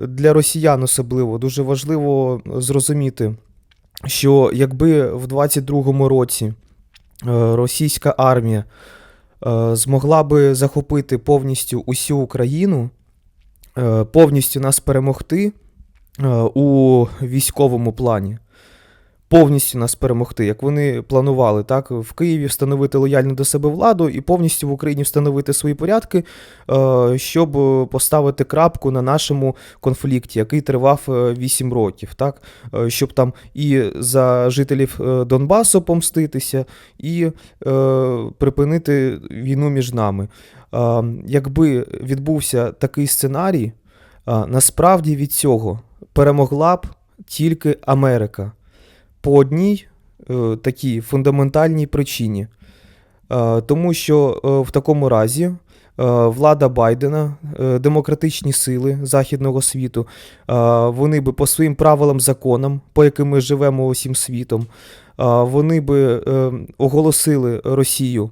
для росіян особливо дуже важливо зрозуміти, що якби в 22-му році е, російська армія е, змогла би захопити повністю усю Україну, е, повністю нас перемогти е, у військовому плані. Повністю нас перемогти, як вони планували, так? В Києві встановити лояльну до себе владу і повністю в Україні встановити свої порядки, е, щоб е, поставити крапку на нашому конфлікті, який тривав 8 років, так? Е, щоб там і за жителів е, Донбасу помститися, і е, припинити війну між нами. Е, Якби відбувся такий сценарій, е, насправді від цього перемогла б тільки Америка по одній е, такій фундаментальній причині. Е, тому що е, в такому разі влада Байдена, демократичні сили західного світу, вони би по своїм правилам, законам, по яким ми живемо усім світом, вони би оголосили Росію.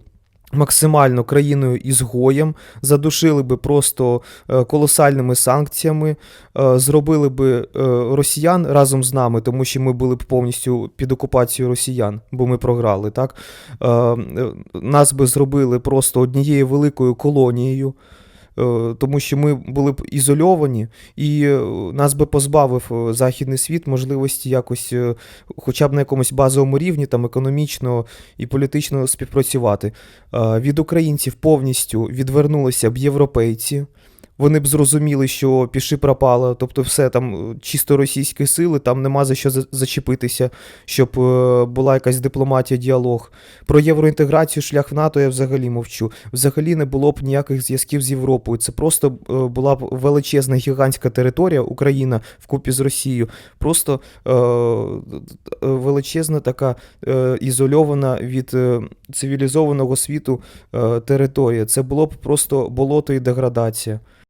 Максимально країною ізгоєм, задушили би просто е, колосальними санкціями, е, зробили би е, росіян разом з нами, тому що ми були б повністю під окупацією росіян, бо ми програли. Так? Нас би зробили просто однією великою колонією. Е, Тому що ми були б ізольовані, і е, нас би позбавив е, західний світ можливості якось, хоча б на якомусь базовому рівні, там економічно і політично співпрацювати. Від українців повністю відвернулися б європейці. Вони б зрозуміли, що піши пропало, тобто все там е, чисто російські сили, там нема за що за- зачепитися, щоб е, була якась дипломатія, діалог. Про євроінтеграцію, шлях в НАТО я взагалі мовчу. Взагалі не було б ніяких зв'язків з Європою. Це просто е, була б величезна гігантська територія, Україна вкупі з Росією. Просто е, величезна така е, ізольована від цивілізованого світу е, територія. Це було б просто болото і деградація.